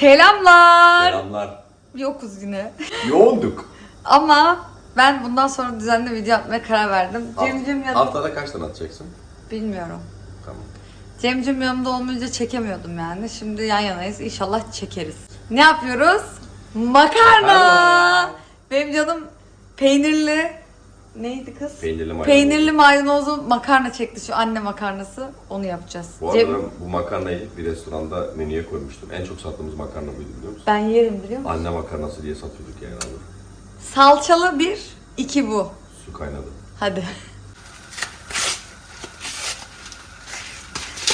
Selamlar. Selamlar. Yokuz yine. Yoğunduk. Ama ben bundan sonra düzenli video yapmaya karar verdim. Cemcim ya Haftada kaç tane atacaksın? bilmiyorum. Tamam. Cemcim yanımda olmayınca çekemiyordum yani. Şimdi yan yanayız. İnşallah çekeriz. Ne yapıyoruz? Makarna. Makarna. Benim canım peynirli neydi kız? Peynirli maydanoz. Peynirli maydanozlu makarna çekti şu anne makarnası. Onu yapacağız. Bu Cem- arada bu makarnayı bir restoranda menüye koymuştum. En çok sattığımız makarna buydu biliyor musun? ben yerim biliyor musun? Anne makarnası diye satıyorduk yani abi. Salçalı bir, iki bu. Su kaynadı. Hadi.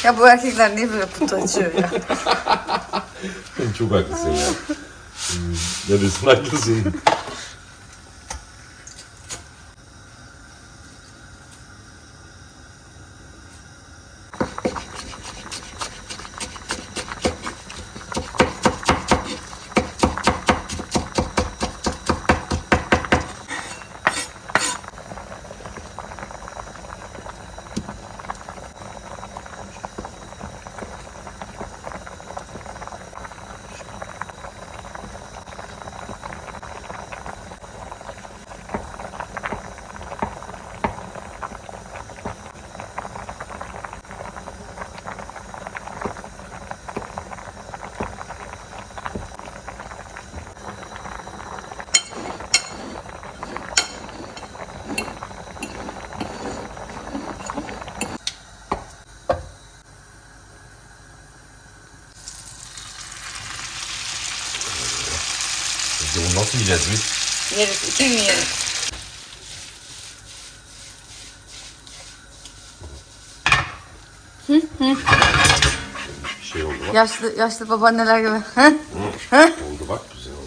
Ya bu erkekler niye böyle kutu açıyor ya? çok haklısın ya. ne desin haklısın. Peki bunu nasıl yiyeceğiz biz? Yeriz, iki mi yeriz? Bir şey oldu bak. Yaşlı yaşlı babaanneler gibi. oldu bak güzel oldu.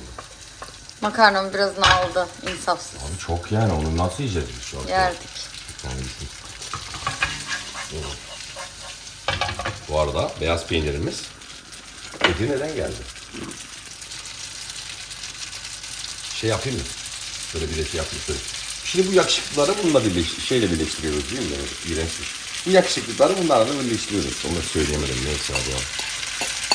Makarnamı biraz aldı, insafsız. Abi çok yani onu nasıl yiyeceğiz biz şu an? Yerdik. Yani düşün. Bu arada beyaz peynirimiz Edirne'den geldi. Şey yapayım mı? Böyle bir de şey yapayım. Şöyle. Şimdi bu yakışıklıları bununla birleş, şeyle birleştiriyoruz değil mi? Yani, iğrençmiş. Bu yakışıklıkları bunlarla birleştiriyoruz. Onu söyleyemedim. Neyse abi ya.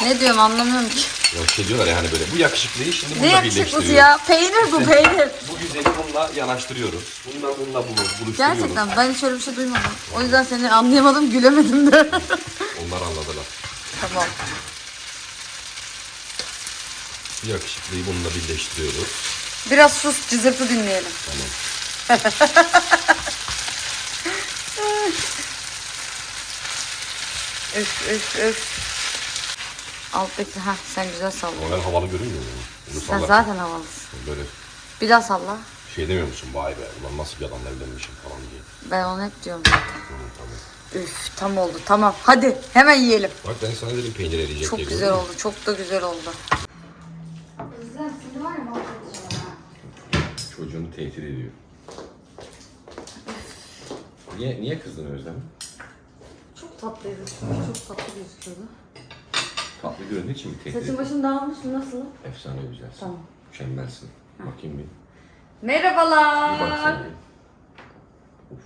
Ne diyorum anlamıyorum ki. Ya şey diyorlar ya hani böyle bu yakışıklıyı şimdi Ne bununla yakışıklısı birleştiriyoruz. ya? Peynir bu peynir. Bu güzeli bununla yanaştırıyoruz. Bununla bununla bunu buluşturuyoruz. Gerçekten ben hiç öyle bir şey duymadım. O yüzden seni anlayamadım, gülemedim de. Onlar anladılar. tamam. Bu yakışıklıyı bununla birleştiriyoruz. Biraz sus, cızırtı dinleyelim. Tamam. Üf üf üf. Alttaki, ha sen güzel salla. Ama ben havalı görünmüyor muyum? Sen sallarken zaten havalısın. Böyle Bir daha salla. şey demiyor musun? Vay be ulan nasıl bir adamla evlenmişim falan diye. Ben onu hep diyorum. Hı, tamam. Üf tam oldu tamam. Hadi hemen yiyelim. Bak ben sana dedim peynir eriyecek Çok diye. güzel gördün mü? oldu. Çok da güzel oldu. Çocuğunu tehdit ediyor. Niye, niye kızdın Özlem? Çok tatlıydı. Çok tatlı gözüküyordu. Tatlı göründüğü için mi tehdit Saçın ediyor? başın dağılmış mı? Nasıl? Efsane güzelsin. Tamam. Mükemmelsin. Bakayım bir. Bir Merhabalar. baksana bir. Of,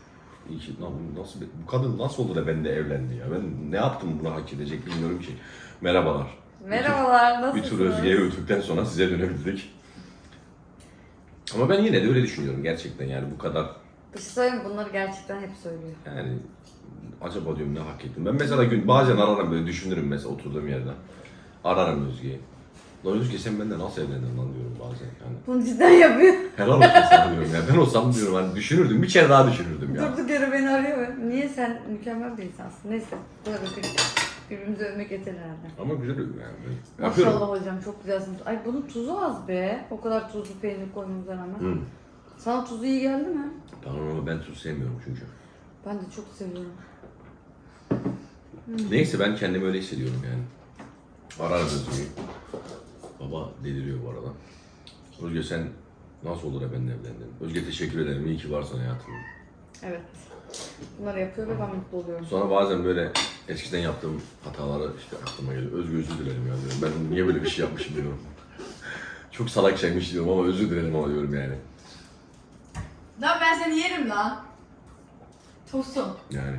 iyi ki lan bu nasıl bir, bu kadın nasıl olur da bende evlendi ya? Ben ne yaptım bunu hak edecek bilmiyorum ki. Merhabalar. Merhabalar. Bir Nasılsınız? tur Özge'ye öldükten sonra size dönebildik. Ama ben yine de öyle düşünüyorum gerçekten yani bu kadar Bir şey söyleyeyim mi? Bunları gerçekten hep söylüyor. yani acaba diyorum ne hak ettim. Ben mesela gün bazen ararım böyle düşünürüm mesela oturduğum yerden. Ararım Özge'yi. Lan Özge sen benden nasıl evlendin lan diyorum bazen yani. Bunu cidden yapıyor. Helal olsun sana diyorum ya. Ben olsam diyorum hani düşünürdüm bir kere daha düşünürdüm ya. Durduk yere beni arıyor. ve Niye sen mükemmel bir insansın? Neyse. Böyle bir birbirimize övmek yeter herhalde. Ama güzel oluyor yani. Ben Yapıyorum. Maşallah hocam çok güzelsiniz. Ay bunun tuzu az be. O kadar tuzlu peynir koymamıza rağmen. Hı. Sana tuzu iyi geldi mi? Tamam ama ben tuz sevmiyorum çünkü. Ben de çok seviyorum. Neyse ben kendimi öyle hissediyorum yani. Ararım Özge'yi. Baba deliriyor bu arada. Özge sen nasıl olur benimle evlendin? Özge teşekkür ederim. İyi ki varsın hayatımda. Evet. Bunları yapıyor ve ben mutlu oluyorum. Sonra bazen böyle eskiden yaptığım hataları işte aklıma geliyor. Özgür özür dilerim ya diyorum. Ben niye böyle bir şey yapmışım diyorum. Çok salak şeymiş diyorum ama özür dilerim ama diyorum yani. Lan ben seni yerim lan. Tosun. Yani.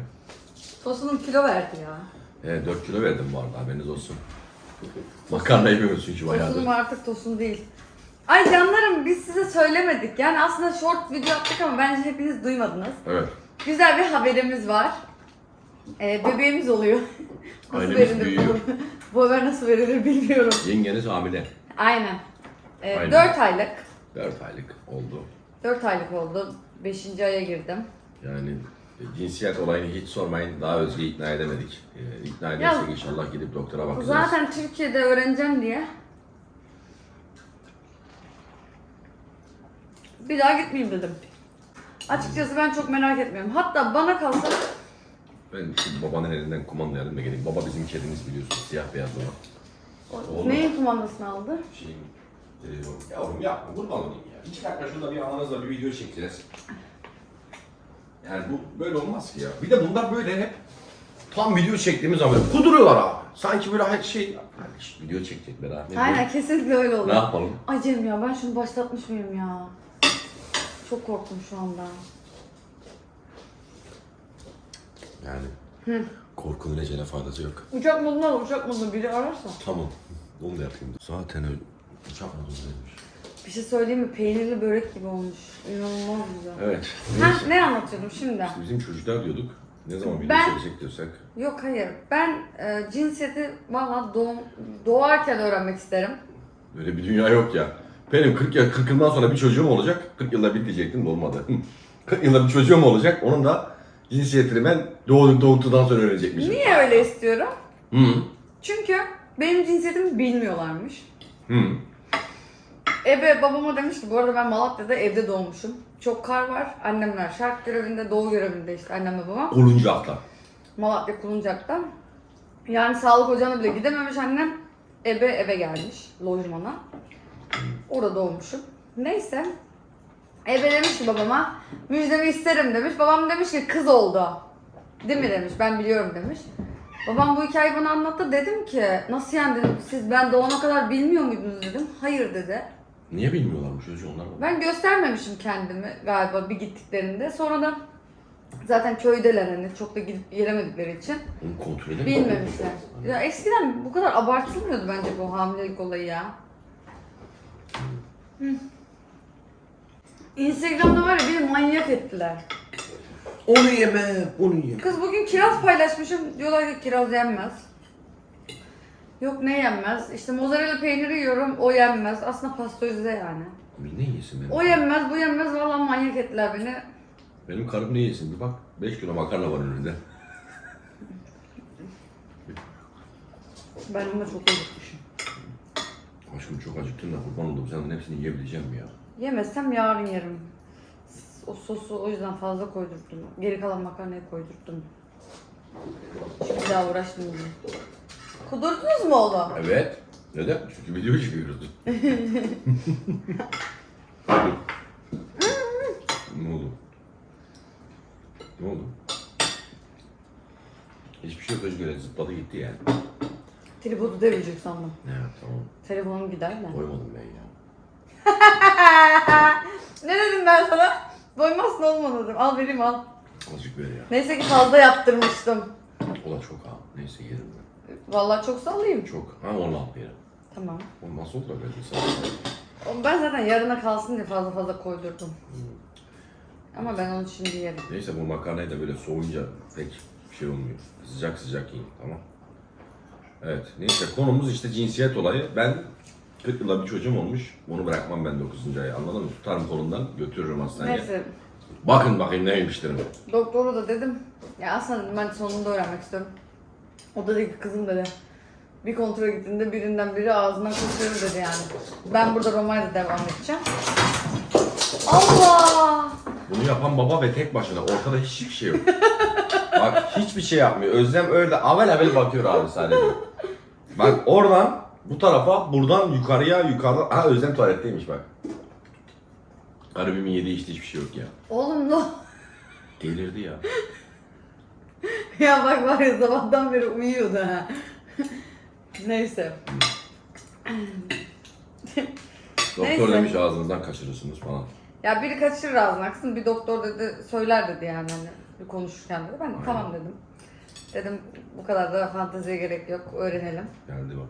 Tosun'un kilo verdi ya. Evet 4 kilo verdim bu arada haberiniz olsun. Makarna yemiyoruz çünkü bayağıdır. Tosunum artık tosun değil. Ay canlarım biz size söylemedik. Yani aslında short video yaptık ama bence hepiniz duymadınız. Evet. Güzel bir haberimiz var. Ee, bebeğimiz oluyor. nasıl Ailemiz verilir büyüyor. bu? Bu haber nasıl verilir bilmiyorum. Yengeniz hamile. Aynen. Ee, Aynen. 4 aylık. 4 aylık oldu. 4 aylık oldu. 5. aya girdim. Yani e, cinsiyet olayını hiç sormayın. Daha Özge ikna edemedik. E, ikna edersek inşallah gidip doktora bakacağız. Zaten Türkiye'de öğreneceğim diye. Bir daha gitmeyeyim dedim. Açıkçası ben çok merak etmiyorum. Hatta bana kalsa Ben şimdi babanın elinden kumandayalım da geleyim. Baba bizim kedimiz biliyorsun. Siyah beyaz olan. o- Oğlum. neyin kumandasını aldı? Şeyin, telefon. Yavrum yapma kurban olayım ya. İki dakika şurada bir ananızla bir video çekeceğiz. Yani bu böyle olmaz ki ya. Bir de bunlar böyle hep tam video çektiğimiz zaman böyle kuduruyorlar abi. Sanki böyle her şey hani işte video çekecekler abi. Ne Aynen kesinlikle öyle Ne oluyor. yapalım? Ay Cem ya ben şunu başlatmış mıyım ya? Çok korktum şu anda. Yani korkunun ecele faydası yok. Uçak moduna al, uçak moduna biri ararsa. Tamam. Onu da yapayım. Zaten öyle. Uçak modu güzelmiş. Bir şey söyleyeyim mi? Peynirli börek gibi olmuş. İnanılmaz güzel. Evet. Ha Neyse. ne anlatıyordum şimdi? İşte bizim çocuklar diyorduk. Ne zaman video Ben- çekecek diyorsak. Yok hayır. Ben e, cinsiyeti valla doğum, doğarken öğrenmek isterim. Böyle bir dünya yok ya. Benim 40 yıl, 40 yıldan sonra bir çocuğum olacak. 40 yılda bir diyecektim de olmadı. 40 yılda bir çocuğum olacak. Onun da cinsiyetini ben doğduk doğduktan sonra öğrenecekmişim. Niye öyle istiyorum? Hı. Çünkü benim cinsiyetimi bilmiyorlarmış. Hı. Ebe babama demiş ki bu arada ben Malatya'da evde doğmuşum. Çok kar var. Annemler şark görevinde, doğu görevinde işte annemle babam. Kuluncakta. Malatya Kuluncak'ta. Yani sağlık ocağına bile gidememiş annem. Ebe eve gelmiş lojmana. Orada doğmuşum. Neyse. Ebe demiş ki babama müjdemi isterim demiş. Babam demiş ki kız oldu. Değil mi demiş. Ben biliyorum demiş. Babam bu hikayeyi bana anlattı. Dedim ki nasıl yani dedim. Siz ben doğana kadar bilmiyor muydunuz dedim. Hayır dedi. Niye bilmiyorlar bu çocuğu onlar mı? Ben göstermemişim kendimi galiba bir gittiklerinde. Sonra da zaten köydeler hani çok da gidip gelemedikleri için. Onu kontrol edin. Bilmemişler. Ya eskiden bu kadar abartılmıyordu bence bu hamilelik olayı ya. Instagram'da var ya beni manyak ettiler. Onu yeme, onu yeme. Kız bugün kiraz paylaşmışım. Diyorlar ki kiraz yenmez. Yok ne yenmez? İşte mozzarella peyniri yiyorum o yenmez. Aslında pastörize yani. Ne yesin benim? O yenmez bu yenmez vallahi manyak ettiler beni. Benim karım ne yesin bir bak. 5 kilo makarna var önünde. Ben ona çok acıkmışım. Aşkım çok acıktın da kurban oldum. Senden hepsini yiyebileceğim mi ya? Yemezsem yarın yerim. O sosu o yüzden fazla koydurttum. Geri kalan makarnayı koydurttum. Şimdi bir daha uğraşmayayım. Kudurdunuz mu oğlum? Evet. Neden? Çünkü video çekiyoruz. ne oldu? Ne oldu? Hiçbir şey yok Özgür'e zıpladı gitti yani. Tripodu devirecek sandım. Evet tamam. Telefonum gider de. Koymadım ben ya. ne dedim ben sana? Doymazsın olmadı dedim. Al vereyim al. Azıcık ver ya. Neyse ki fazla yaptırmıştım. Da çok ha. Neyse yerim ben. Vallahi çok sallayayım. Çok. Ha onu al yerim. Tamam. O nasıl olur öyle? Oğlum Ben zaten yarına kalsın diye fazla fazla koydurdum. Ama ben onu şimdi yerim. Neyse bu makarnayı da böyle soğuyunca pek bir şey olmuyor. Sıcak sıcak yiyin tamam. Evet neyse konumuz işte cinsiyet olayı. Ben 40 yılda bir çocuğum olmuş. Bunu bırakmam ben 9. ay anladın mı? Tutarım kolundan götürürüm hastaneye. Neyse Bakın bakayım neymiş derim. Doktoru da dedim. Ya aslında dedim, ben sonunda öğrenmek istiyorum. O da dedi ki kızım dedi. Bir kontrole gittiğinde birinden biri ağzından kaçırır dedi yani. Ben burada Roma'yla devam edeceğim. Allah! Bunu yapan baba ve tek başına. Ortada hiçbir şey yok. Bak hiçbir şey yapmıyor. Özlem öyle avel avel bakıyor abi sadece. Bak oradan bu tarafa, buradan yukarıya, yukarıdan... Ha Özlem tuvaletteymiş bak. Garibimin yediği işte hiçbir şey yok ya. Oğlum no. Delirdi ya. ya bak var ya sabahtan beri uyuyordu ha. Neyse. Doktor Neyse. demiş ağzınızdan kaçırırsınız falan. Ya biri kaçırır ağzına kızım bir doktor dedi söyler dedi yani hani bir konuşurken dedi. Ben de tamam dedim. Dedim bu kadar da fanteziye gerek yok öğrenelim. Geldi bak.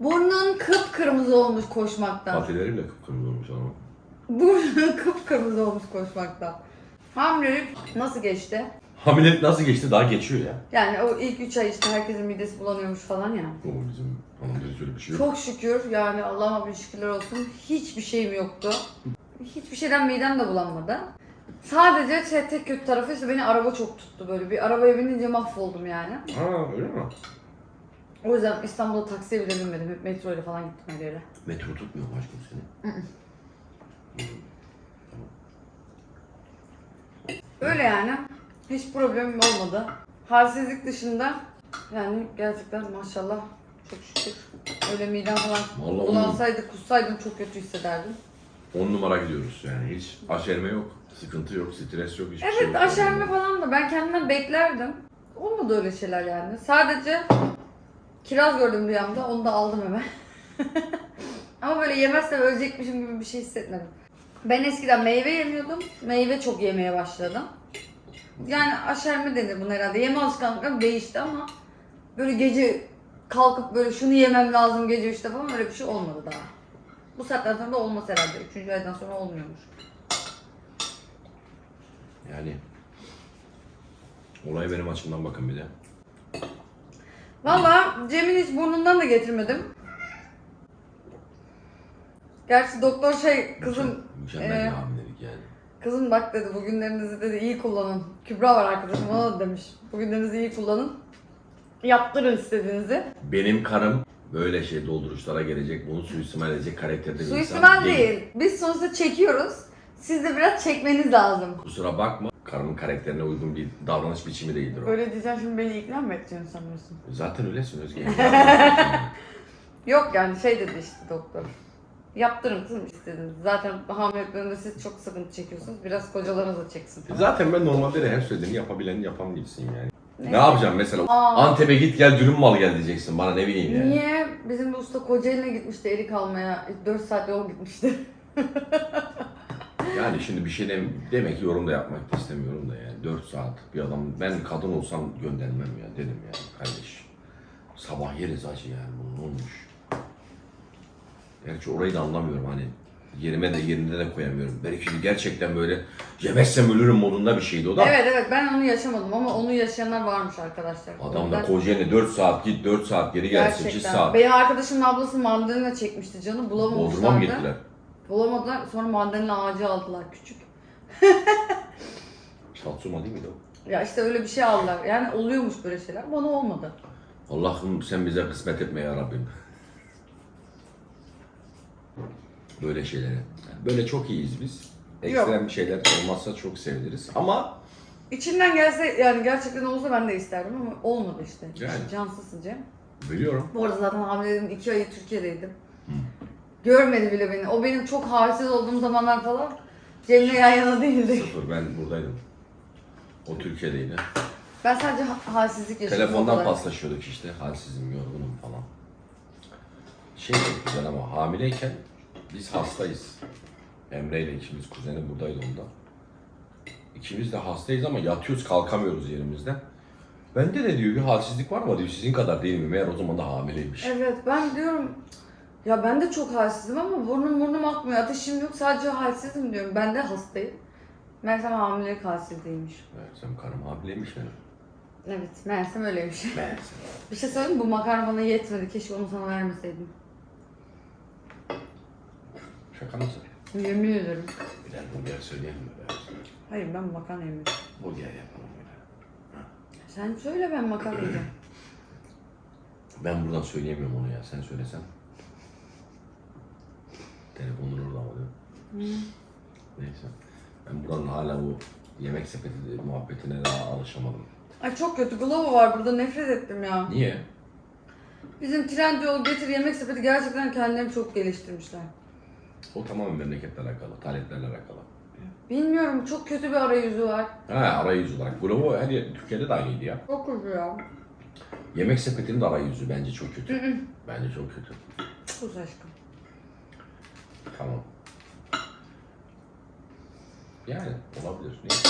Burnun kıpkırmızı olmuş koşmaktan. Patilerim de kıpkırmızı olmuş ama. Burnun kıpkırmızı olmuş koşmaktan. Hamilelik nasıl geçti? Hamilelik nasıl geçti? Daha geçiyor ya. Yani o ilk 3 ay işte herkesin midesi bulanıyormuş falan ya. O bizim hanımda öyle bir şey yok. Çok şükür yani Allah'a bir şükürler olsun hiçbir şeyim yoktu. Hiçbir şeyden midem de bulanmadı. Sadece şey, tek kötü tarafı işte beni araba çok tuttu böyle. Bir arabaya binince mahvoldum yani. Ha öyle mi? O yüzden İstanbul'da taksiye bile binmedim. Hep metro ile falan gittim her yere. Metro tutmuyor mu aşkım seni? Öyle yani. Hiç problemim olmadı. Halsizlik dışında yani gerçekten maşallah çok şükür. Öyle midem falan Vallahi bulansaydı, kussaydım çok kötü hissederdim. 10 numara gidiyoruz yani. Hiç aşerme yok, sıkıntı yok, stres yok, hiçbir şey Evet yok. aşerme falan da ben kendimden beklerdim. Olmadı öyle şeyler yani. Sadece kiraz gördüm rüyamda onu da aldım hemen. Ama böyle yemezsem ölecekmişim gibi bir şey hissetmedim. Ben eskiden meyve yemiyordum. Meyve çok yemeye başladım. Yani aşerme denir buna herhalde. Yeme alışkanlıklarım değişti ama böyle gece kalkıp böyle şunu yemem lazım gece 3'te falan öyle bir şey olmadı daha. Bu saatten sonra da olmaz herhalde. Üçüncü aydan sonra olmuyormuş. Yani olay benim açımdan bakın bir de. Valla Cem'in hiç burnundan da getirmedim. Gerçi doktor şey kızım Mükemmel e, bir hamilelik yani. kızım bak dedi bugünlerinizi dedi iyi kullanın. Kübra var arkadaşım ona da demiş. Bugünlerinizi iyi kullanın. Yaptırın istediğinizi. Benim karım böyle şey dolduruşlara gelecek, bunu suistimal edecek karakterde bir Suistimal insan değil. Biz sonuçta çekiyoruz. Siz de biraz çekmeniz lazım. Kusura bakma, karımın karakterine uygun bir davranış biçimi değildir o. Böyle diyeceğim şimdi beni ikna mı edeceksin sanıyorsun? Zaten öylesin Özge. Yok yani şey dedi işte doktor. Yaptırın kızım istediğiniz. Zaten hamileliklerinde siz çok sıkıntı çekiyorsunuz. Biraz kocalarınız da çeksin falan. Zaten ben normalde de her söylediğini yapabilen yapan değilsin yani. Ne? Ne yapacağım mesela? Aa. Antep'e git gel dürüm mal gel diyeceksin bana ne bileyim yani. Niye? Bizim bir usta Kocaeli'ne gitmişti erik almaya. 4 saat yol gitmişti. Yani şimdi bir şey de, demek yorum da yapmak da istemiyorum da yani 4 saat bir adam ben kadın olsam göndermem ya dedim yani kardeş. Sabah yeriz acı yani bunun olmuş. Gerçi orayı da anlamıyorum hani yerime de yerinde de koyamıyorum. Belki şimdi gerçekten böyle yemezsem ölürüm modunda bir şeydi o da. evet evet ben onu yaşamadım ama onu yaşayanlar varmış arkadaşlar. Adam da Kocaeli'ne 4 saat git 4 saat geri gel 8 Gerçekten. saat. Benim arkadaşımın ablası mandalina çekmişti canı bulamamışlardı. Bodrum'a mı gittiler? Bulamadılar sonra mandalina ağacı aldılar küçük. Satsuma değil miydi o? Ya işte öyle bir şey aldılar. Yani oluyormuş böyle şeyler. Bana olmadı. Allah'ım sen bize kısmet etme ya Rabbim. Böyle şeylere. Yani böyle çok iyiyiz biz. Ekstrem bir şeyler olmazsa çok seviniriz. Ama İçimden gelse yani gerçekten olsa ben de isterdim ama olmadı işte. Yani. Cansızsın Cem. biliyorum. Bu arada zaten hamileliğimin iki ayı Türkiye'deydim. Görmedi bile beni. O benim çok halsiz olduğum zamanlar falan Cem'le yan yana değildik. Sıfır ben buradaydım. O Türkiye'deydi. Ben sadece ha- halsizlik yaşadım. o Telefondan kadar. paslaşıyorduk işte. Halsizim, yorgunum falan. Şey çok güzel ama hamileyken biz hastayız. Emre ile ikimiz kuzeni buradaydı onda. İkimiz de hastayız ama yatıyoruz kalkamıyoruz yerimizden. Bende de diyor bir halsizlik var mı diyor sizin kadar değil mi? Meğer o zaman da hamileymiş. Evet ben diyorum ya ben de çok halsizim ama burnum burnum akmıyor. Ateşim yok sadece halsizim diyorum. Ben de hastayım. Meğersem hamilelik halsizliğiymiş. Sen karım hamileymiş benim. Evet meğersem öyleymiş. Meğerse. Bir şey söyleyeyim mi? Bu makarna bana yetmedi. Keşke onu sana vermeseydim. Şaka mısın? Yemin ederim. Birer burger söyleyelim mi? be? Hayır ben makarna yemiyorum. Burger yapalım böyle. Sen söyle ben makarna yiyeceğim. Ben buradan söyleyemiyorum onu ya. Sen söylesen. Telefonun orada ama değil mi? Neyse. Ben buradan hala bu yemek sepeti muhabbetine daha alışamadım. Ay çok kötü. Glovo var burada. Nefret ettim ya. Niye? Bizim Trendyol Getir Yemek Sepeti gerçekten kendilerini çok geliştirmişler. O tamamen memleketle alakalı, taleplerle alakalı. Bilmiyorum çok kötü bir arayüzü var. Ha arayüz olarak. Glovo her yer, Türkiye'de de aynıydı ya. Çok kötü ya. Yemek sepetinin de arayüzü bence çok kötü. bence çok kötü. Sus aşkım. Tamam. Yani olabilir. Neyse.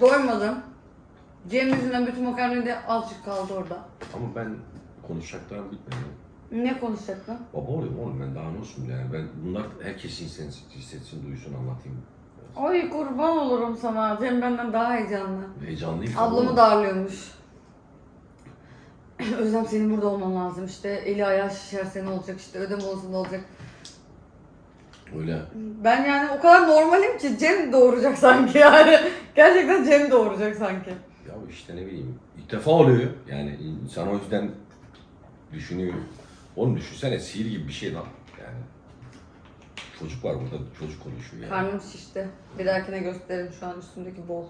Doymadım. Cem yüzünden bütün makarna da azıcık kaldı orada. Ama ben konuşacaklarım bitmedi. Ne konuşacaktın? Baba oluyorum oğlum ben daha ne olsun yani ben bunlar herkes hissetsin, hissetsin duysun anlatayım. Ay kurban olurum sana. Cem benden daha heyecanlı. Heyecanlıyım. Ablamı darlıyormuş. Özlem senin burada olman lazım işte. Eli ayağı şişerse ne olacak işte ödeme olsun olacak. Öyle Ben yani o kadar normalim ki Cem doğuracak sanki yani. Gerçekten Cem doğuracak sanki. ya işte ne bileyim ilk defa oluyor yani insan o yüzden düşünüyor. Oğlum düşünsene sihir gibi bir şey lan yani. Çocuk var burada çocuk konuşuyor yani. Karnım şişti. Bir dahakine gösteririm şu an üstümdeki bol.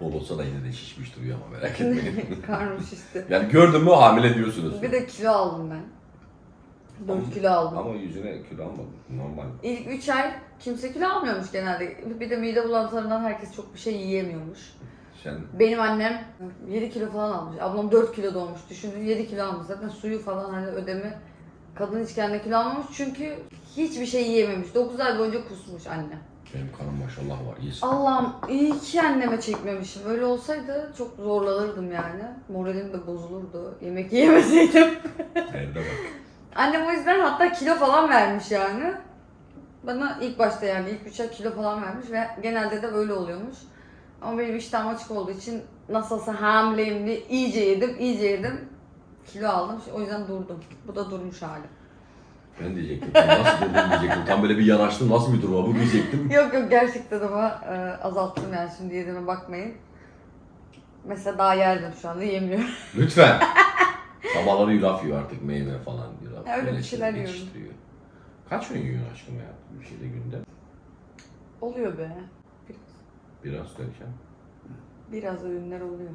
Bol olsa da yine de şişmiş duruyor ama merak etmeyin. Karnım şişti. yani gördün mü hamile diyorsunuz. Bir de kilo aldım ben. 4 kilo aldım. Ama yüzüne kilo almadın normal. İlk 3 ay kimse kilo almıyormuş genelde. Bir de mide bulantılarından herkes çok bir şey yiyemiyormuş. Sen Benim annem 7 kilo falan almış. Ablam 4 kilo doğmuş. Düşünün 7 kilo almış. Zaten suyu falan hani ödemi. Kadın hiç kendine kilo almamış çünkü hiçbir şey yiyememiş. 9 ay boyunca kusmuş anne. benim kanım maşallah var iyisin. Allah'ım iyi ki anneme çekmemişim. Öyle olsaydı çok zorlanırdım yani. Moralim de bozulurdu. Yemek yiyemeseydim. Evde bak. Annem o yüzden hatta kilo falan vermiş yani. Bana ilk başta yani ilk 3 ay kilo falan vermiş ve genelde de böyle oluyormuş. Ama benim iştahım açık olduğu için nasıl olsa hamileyim diye iyice yedim, iyice yedim. Kilo aldım. O yüzden durdum. Bu da durmuş hali. Ben diyecektim. Nasıl durdun diyecektim. Tam böyle bir yanaştım. Nasıl bir duruma bu diyecektim. yok yok gerçekten ama e, azalttım yani şimdi yediğime bakmayın. Mesela daha yerdim şu anda yemiyorum. Lütfen. Sabahları yulaf yiyor artık meyve falan. Ya öyle bir şeyler yiyorum. yetiştiriyor. Kaç öğün yiyorsun aşkım ya? Bir şeyde günde. Oluyor be. Biraz derken. Biraz öğünler oluyor.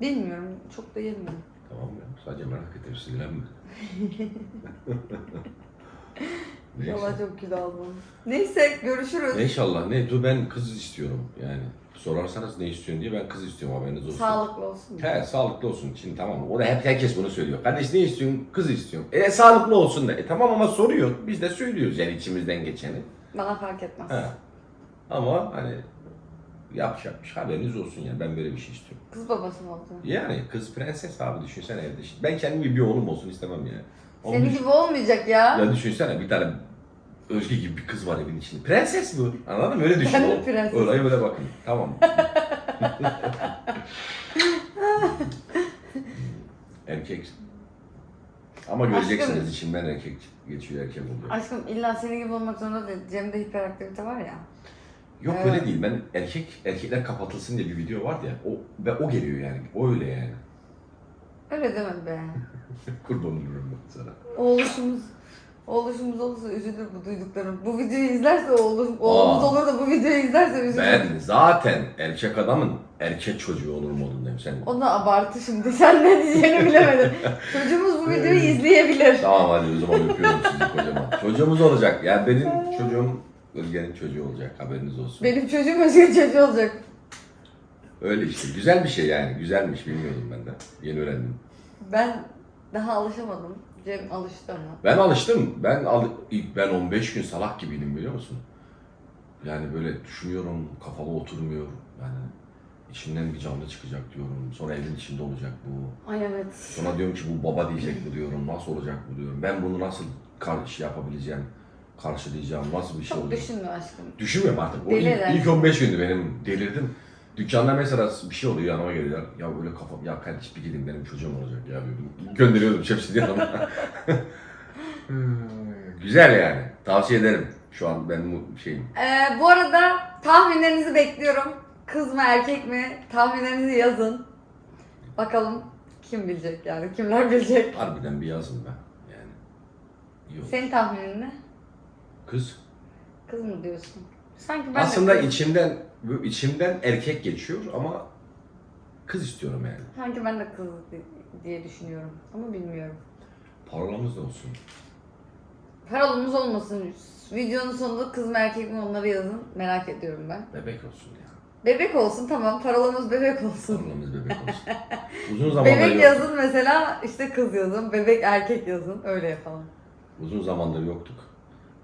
Bilmiyorum. Çok da yemiyorum. Tamam ya. Sadece merak ettim. Sinirlenme. Neyse. Valla çok kilo aldım. Neyse görüşürüz. İnşallah ne? Dur ben kız istiyorum yani. Sorarsanız ne istiyorsun diye ben kız istiyorum haberiniz olsun. Sağlıklı olsun. He sağlıklı olsun. Şimdi tamam mı? Orada hep herkes bunu söylüyor. Kardeş ne istiyorsun? Kız istiyorum. E sağlıklı olsun da. E tamam ama soruyor. Biz de söylüyoruz yani içimizden geçeni. Bana fark etmez. He. Ama hani yapacakmış haberiniz olsun yani ben böyle bir şey istiyorum. Kız babası mı oldu? Yani kız prenses abi düşünsene evde. Ben kendim gibi bir oğlum olsun istemem yani. Senin gibi olmayacak ya. Ya düşünsene bir tane Özge gibi bir kız var evin içinde. Prenses bu. Anladın mı? Öyle düşün. Ben de oğlum. prenses. Öyle böyle bakın. Tamam. erkek. Ama göreceksiniz Aşkım. içimden erkek geçiyor erkek oluyor. Aşkım illa senin gibi olmak zorunda değil. Cem'de hiperaktivite var ya. Yok Evet. öyle değil. Ben erkek erkekler kapatılsın diye bir video vardı ya. O ve o geliyor yani. O öyle yani. Öyle demedi be. Kurban olurum ben sana. Oğluşumuz Oğluşumuz olursa üzülür bu duyduklarım. Bu videoyu izlerse oğlum, oğlumuz Aa. olur da bu videoyu izlerse üzülür. Ben zaten erkek adamın erkek çocuğu olur modundayım sen. O da abartı şimdi. Sen ne diyeceğini bilemedin. Çocuğumuz bu videoyu izleyebilir. Tamam hadi o zaman öpüyorum sizi kocaman. Çocuğumuz olacak. Yani benim çocuğum Özge'nin çocuğu olacak. Haberiniz olsun. Benim çocuğum Özgür çocuğu olacak. Öyle işte. Güzel bir şey yani. Güzelmiş. Bilmiyordum ben de. Yeni öğrendim. Ben daha alışamadım. Cem alıştı ama. Ben alıştım. Ben al ilk ben 15 gün salak gibiydim biliyor musun? Yani böyle düşünüyorum, kafama oturmuyor. Yani içinden bir canlı çıkacak diyorum. Sonra evin içinde olacak bu. Ay evet. Sonra diyorum ki bu baba diyecek bu diyorum. Nasıl olacak bu diyorum. Ben bunu nasıl karşı yapabileceğim, karşılayacağım, nasıl bir şey Çok olacak. düşünme aşkım. Düşünmüyorum artık. O Deli ilk, eder. ilk 15 gündü benim delirdim. Dükkanda mesela bir şey oluyor yanıma geliyorlar. Ya böyle kafam, ya kardeş bir gidin benim çocuğum olacak ya. Gönderiyordum şepsi yanıma. Güzel yani. Tavsiye ederim. Şu an ben bu şeyim. Ee, bu arada tahminlerinizi bekliyorum. Kız mı erkek mi? Tahminlerinizi yazın. Bakalım kim bilecek yani. Kimler bilecek. Harbiden bir yazın ben. Yani. Olur. Senin tahminin ne? Kız. Kız mı diyorsun? Sanki ben de Aslında kız- içimden içimden erkek geçiyor ama kız istiyorum yani. Sanki ben de kız di- diye düşünüyorum. Ama bilmiyorum. Parolamız da olsun. Paralımız olmasın. Videonun sonunda kız mı erkek mi onları yazın. Merak ediyorum ben. Bebek olsun ya. Bebek olsun tamam. Paralamız bebek olsun. Parolamız bebek olsun. Uzun zamandır Bebek yok. yazın mesela işte kız yazın. Bebek erkek yazın. Öyle yapalım. Uzun zamandır yoktuk.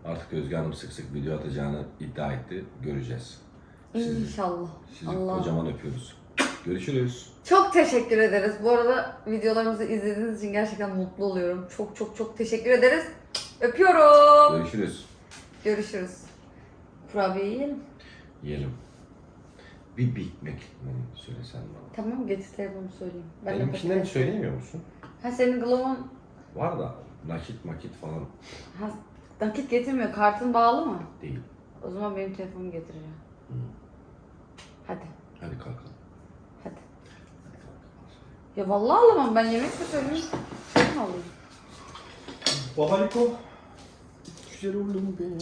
Artık Özge Hanım sık sık video atacağını iddia etti. Göreceğiz. Sizi, İnşallah. sizi Allah. kocaman öpüyoruz. Görüşürüz. Çok teşekkür ederiz. Bu arada videolarımızı izlediğiniz için gerçekten mutlu oluyorum. Çok çok çok teşekkür ederiz. Öpüyorum. Görüşürüz. Görüşürüz. Kurabiye yiyelim. Yiyelim. Bir menü söylesen bana. Tamam getir telefonu söyleyeyim. Ben de Benimkinden patates- söyleyemiyor musun? Ha senin glow'un Var da nakit makit falan ha, nakit getirmiyor. Kartın bağlı mı? değil. O zaman benim telefonumu getireceğim. Hı. Hadi. Hadi kalkalım. Hadi. Hadi kalkalım. Ya vallahi alamam ben yemek mi söyleyeyim? Şey mi alayım? Babaliko. Güzel oğlum benim.